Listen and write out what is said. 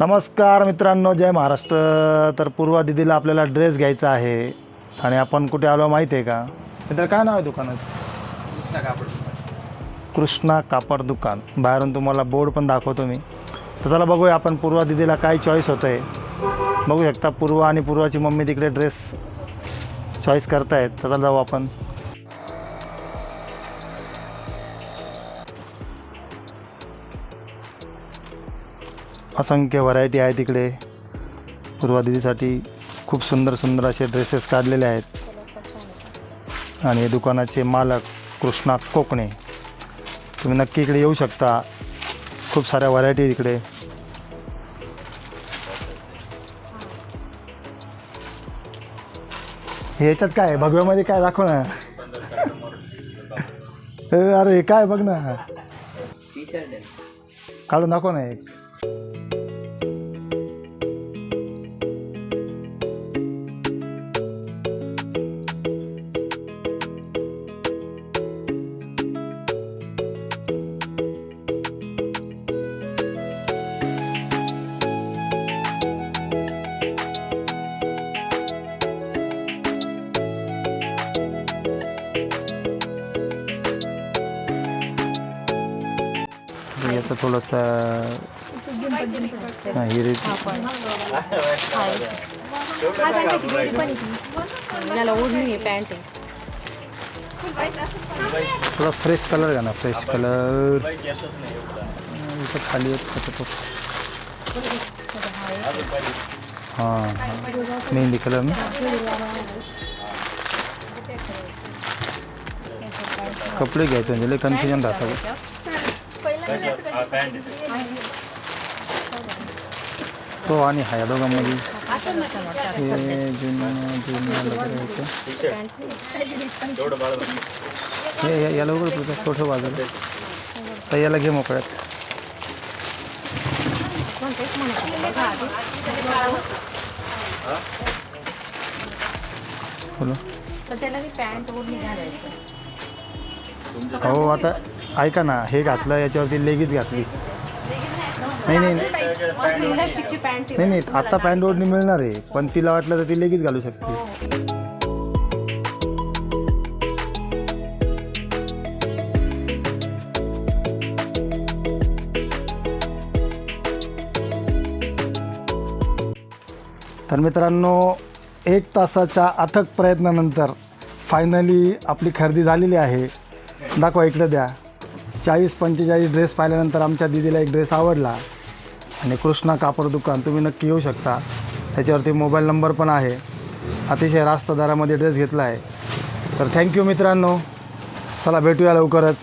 नमस्कार मित्रांनो जय महाराष्ट्र. तर पूर्वा दिदीला आपल्याला ड्रेस घ्यायचा आहे आणि आपण कुठे आलो माहिती आहे का? मित्र काय नाव आहे दुकानाचं? कृष्णा कापड दुकान. बाहेरून तुम्हाला बोर्ड पण दाखवतो मी. तर चला बघूया आपण पूर्वा दिदीला काय चॉईस होतं आहे बघू शकता पूर्वा आणि पूर्वाची मम्मी तिकडे ड्रेस चॉईस करतायत. तर चला जाऊ आपण. असंख्य व्हरायटी आहे तिकडे. पूर्वा दिदीसाठी खूप सुंदर सुंदर असे ड्रेसेस काढलेले आहेत. आणि दुकानाचे मालक कृष्णा कोकणे. तुम्ही नक्की इकडे येऊ शकता. खूप साऱ्या व्हरायटी आहे तिकडे. हे याच्यात काय? आहे? भगव्यामध्ये काय दाखव ना. अरे काय बघ ना. काढून दाखव ना एक. याचं थोडंसं हा, हिरे याला ओढणी आहे पॅन्ट आहे. थोडा फ्रेश कलर घ्या ना फ्रेश कलर इथं खाली एक होतं तो हां हां. मेहंदी कलर ना. कपडे घ्यायचे म्हणजे लय कन्फ्युजन राहतं. तो आणि हा या दोघांमध्ये हे जुनं जुनं वगैरे होतं हे या- याला उघड तुझं छोटं बाजूला तर याला घे मोकळ्यात बोलो त्याला पॅन्ट ओढणी घालायचं हो आता ऐका ना हे घातलं याच्यावरती लेगीच घातली. नाही नाही. नाही इलास्टिकची पॅन्ट नाही नाही आता पॅन्ट ओढणी मिळणार आहे पण तिला वाटलं तर ती लेगीच घालू शकते. तर मित्रांनो एक तासाच्या अथक प्रयत्नानंतर फायनली आपली खरेदी झालेली आहे. दाखवा इकडं द्या. चाळीस पंचेचाळीस ड्रेस पाहिल्यानंतर आमच्या दिदीला एक ड्रेस आवडला. आणि कृष्णा कापड दुकान तुम्ही नक्की येऊ शकता. त्याच्यावरती मोबाईल नंबर पण आहे. अतिशय रास्त दरामध्ये ड्रेस घेतला आहे तर थँक्यू मित्रांनो. चला भेटूया लवकरच.